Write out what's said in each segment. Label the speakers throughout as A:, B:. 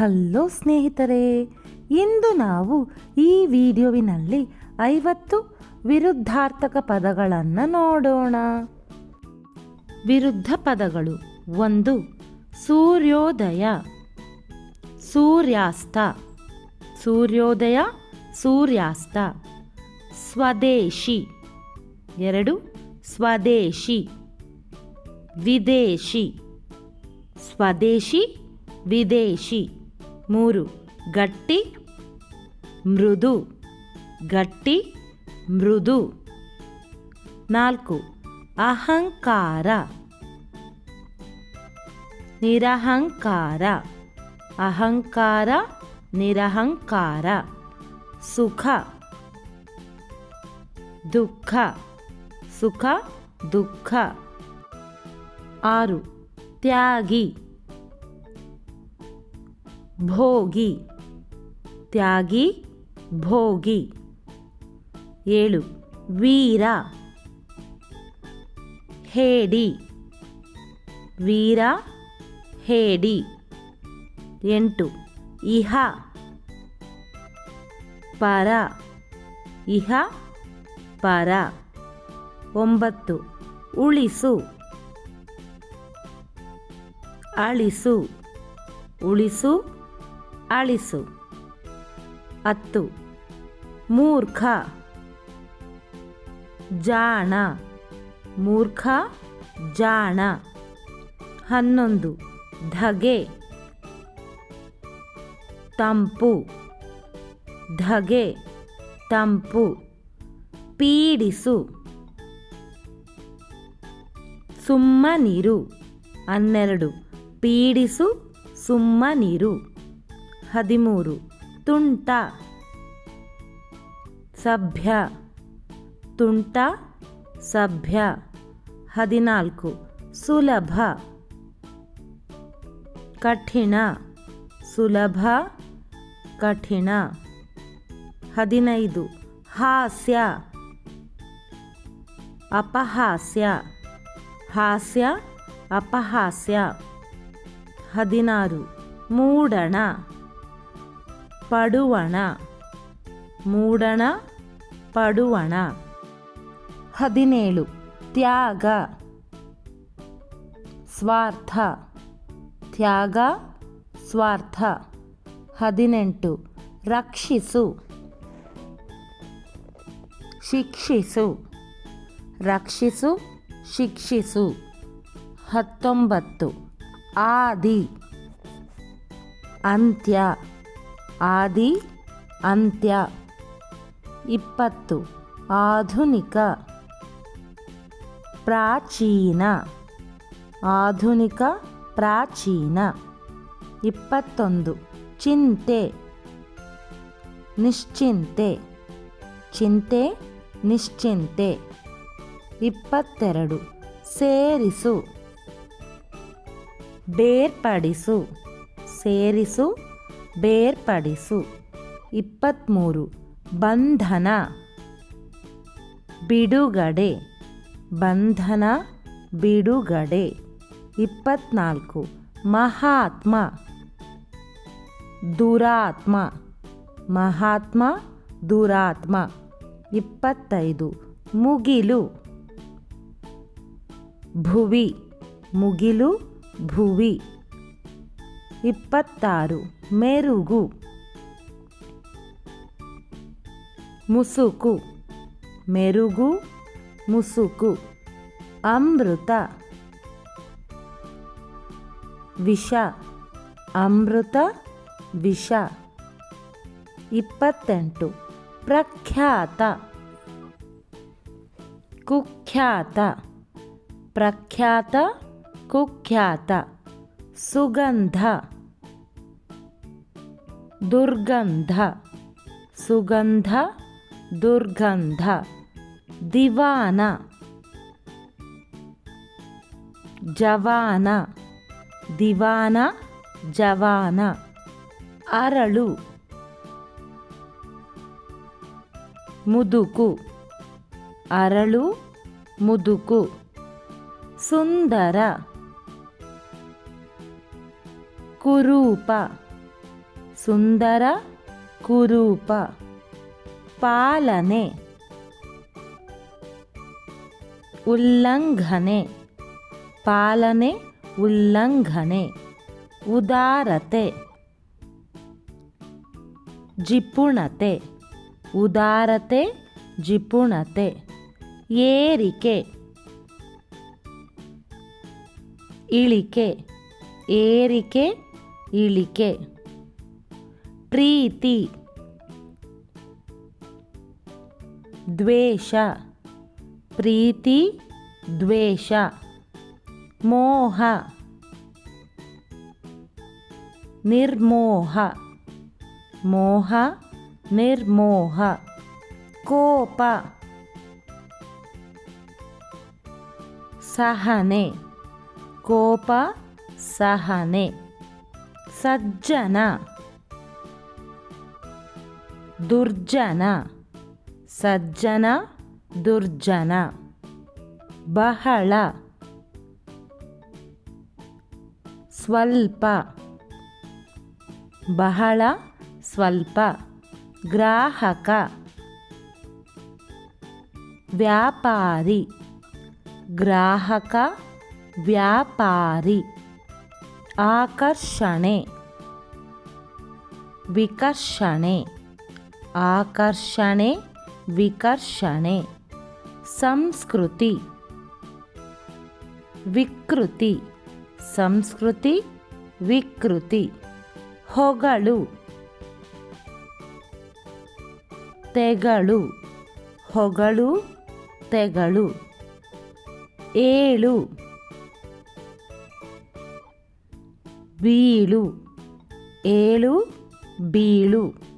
A: Hello ಸ್ನೇಹಿತರೆ, ಇಂದು ನಾವು ಈ ವಿಡಿಯೋವಿನಲ್ಲಿ ಐವತ್ತು ವಿರುದ್ಧಾರ್ಥಕ ಪದಗಳನ್ನು ನೋಡೋಣ. ವಿರುದ್ಧ ಪದಗಳು ಒಂದು, ಸೂರ್ಯೋದಯ, ಸೂರ್ಯಾಸ್ತ ಸೂರ್ಯೋದಯ, ಸೂರ್ಯಾಸ್ತ, ಸ್ವದೇಶಿ, ಎರಡು, ಸ್ವದೇಶಿ, ವಿದೇಶಿ ಸ್ವದೇಶಿ, ವಿದೇಶಿ. ಮೂರು, ಗಟ್ಟಿ, ಮೃದು ಗಟ್ಟಿ, ಮೃದು. ನಾಲ್ಕು, ಅಹಂಕಾರ. ನಿರಹಂಕಾರ. ಅಹಂಕಾರ, ನಿರಹಂಕಾರ. ಸುಖ. ದುಃಖ. ಸುಖ, ದುಃಖ. ಆರು, ತ್ಯಾಗಿ. ಭೋಗಿ. ತ್ಯಾಗಿ, ಭೋಗಿ. ಏಳು, ವೀರ. ಹೇಡಿ. ವೀರ, ಹೇಡಿ. ಎಂಟು, ಇಹ. ಪರ. ಇಹ, ಪರ. ಒಂಬತ್ತು, ಉಳಿಸು. ಅಳಿಸು, ಉಳಿಸು. ಅಳಿಸು. ಹತ್ತು. ಮೂರ್ಖ. ಜಾಣ. ಮೂರ್ಖ, ಜಾಣ. ಹನ್ನೊಂದು. ಧಗೆ. ತಂಪು. ಧಗೆ. ತಂಪು. ಪೀಡಿಸು. ಸುಮ್ಮನಿರು. ಹನ್ನೆರಡು. ಪೀಡಿಸು, ಸುಮ್ಮನಿರು. ಹದಿಮೂರು. ತುಂಟ. ಸಭ್ಯ. ತುಂಟ. ಸಭ್ಯ. ಹದಿನಾಲ್ಕು. ಸುಲಭ. ಕಠಿಣ. ಸುಲಭ. ಕಠಿಣ. ಹದಿನೈದು. ಹಾಸ್ಯ. ಅಪಹಾಸ್ಯ. ಹಾಸ್ಯ, ಅಪಹಾಸ್ಯ. ಹದಿನಾರು. ಮೂಡಣ. ಪಡುವಣ ಮೂಡಣ ಪಡುವಣ ಹದಿನೇಳು ತ್ಯಾಗ ಸ್ವಾರ್ಥ ತ್ಯಾಗ ಸ್ವಾರ್ಥ ಹದಿನೆಂಟು ರಕ್ಷಿಸು ಶಿಕ್ಷಿಸು ರಕ್ಷಿಸು ಶಿಕ್ಷಿಸು ಹತ್ತೊಂಬತ್ತು ಆದಿ ಅಂತ್ಯ ಆದಿ, ಅಂತ್ಯ, ಇಪ್ಪತ್ತು, ಆಧುನಿಕ, ಪ್ರಾಚೀನ ಆಧುನಿಕ, ಪ್ರಾಚೀನ, ಇಪ್ಪತ್ತೊಂದು, ಚಿಂತೆ, ನಿಶ್ಚಿಂತೆ ಚಿಂತೆ, ನಿಶ್ಚಿಂತೆ, ಇಪ್ಪತ್ತೆರಡು, ಸೇರಿಸು, ಬೇರ್ಪಡಿಸು, ಸೇರಿಸು ಬೇರ್ಪಡಿಸು. ಇಪ್ಪತ್ತ್ಮೂರು ಬಂಧನ. ಬಿಡುಗಡೆ. ಬಂಧನ, ಬಿಡುಗಡೆ. ಇಪ್ಪತ್ನಾಲ್ಕು. ಮಹಾತ್ಮ. ದುರಾತ್ಮ. ಮಹಾತ್ಮ, ದುರಾತ್ಮ. ಇಪ್ಪತ್ತೈದು. ಮುಗಿಲು. ಭುವಿ. ಮುಗಿಲು, ಭುವಿ. ಇಪ್ಪತ್ತಾರು. ಮೆರುಗು. ಮುಸುಕು. ಮೆರುಗು, ಮುಸುಕು. ಅಮೃತ. ವಿಷ. ಅಮೃತ, ವಿಷ. ಇಪ್ಪತ್ತೆಂಟು. ಪ್ರಖ್ಯಾತ. ಕುಖ್ಯಾತ. ಪ್ರಖ್ಯಾತ, ಕುಖ್ಯಾತ. ಸುಗಂಧ. ದುರ್ಗಂಧ. ಸುಗಂಧ ದುರ್ಗಂಧ. ದಿವಾನ. ಜವಾನ. ದಿವಾನ ಜವಾನ. ಅರಳು. ಮುದುಕು. ಅರಳು ಮುದುಕು. ಸುಂದರ. ಕುರೂಪ. ಸುಂದರ ಕುರೂಪ ಪಾಲನೆ ಉಲ್ಲಂಘನೆ ಪಾಲನೆ ಉಲ್ಲಂಘನೆ ಉದಾರತೆ ಜಿಪುಣತೆ ಉದಾರತೆ ಜಿಪುಣತೆ ಏರಿಕೆ ಇಳಿಕೆ ಏರಿಕೆ ಇಳಿಕೆ. ಪ್ರೀತಿ ದ್ವೇಷ ಪ್ರೀತಿ ದ್ವೇಷ ಮೋಹ ನಿರ್ಮೋಹ ಮೋಹ ನಿರ್ಮೋಹ ಕೋಪ ಸಹನೆ ಕೋಪ ಸಹನೆ ಸಜ್ಜನ ದುರ್ಜನ ಸಜ್ಜನ ದುರ್ಜನ ಬಹಳ ಸ್ವಲ್ಪ ಬಹಳ ಸ್ವಲ್ಪ ಗ್ರಾಹಕ ವ್ಯಾಪಾರಿ ಗ್ರಾಹಕ ವ್ಯಾಪಾರಿ ಆಕರ್ಷಣೆ ವಿಕರ್ಷಣೆ ಆಕರ್ಷಣೆ ವಿಕರ್ಷಣೆ. ಸಂಸ್ಕೃತಿ. ವಿಕೃತಿ. ಸಂಸ್ಕೃತಿ ವಿಕೃತಿ. ಹೊಗಳು. ತೆಗಳು. ಹೊಗಳು ತೆಗಳು. ಏಳು. ಬೀಳು. ಏಳು ಬೀಳು.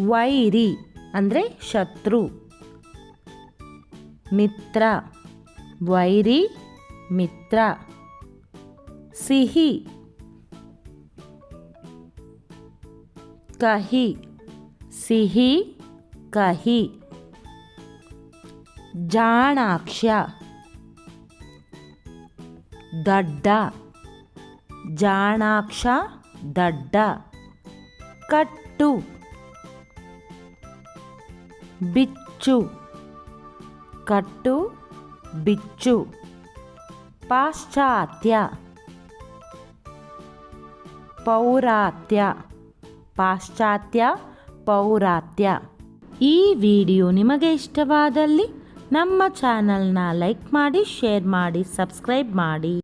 A: ವೈರಿ ಅಂದರೆ ಶತ್ರು. ಮಿತ್ರ, ವೈರಿ, ಮಿತ್ರ. ಸಿಹಿ, ಕಹಿ. ಸಿಹಿ, ಕಹಿ. ಜಾಣಾಕ್ಷ, ದಡ್ಡ. ಜಾಣಾಕ್ಷ, ದಡ್ಡ. ಕಟ್ಟು. ಬಿಚ್ಚು. ಕಟ್ಟು, ಬಿಚ್ಚು. ಪಾಶ್ಚಾತ್ಯ. ಪೌರಾತ್ಯ. ಪಾಶ್ಚಾತ್ಯ, ಪೌರಾತ್ಯ. ಈ ವಿಡಿಯೋ ನಿಮಗೆ ಇಷ್ಟವಾದಲ್ಲಿ ನಮ್ಮ ಚಾನಲ್ನ ಲೈಕ್ ಮಾಡಿ, ಶೇರ್ ಮಾಡಿ, ಸಬ್ಸ್ಕ್ರೈಬ್ ಮಾಡಿ.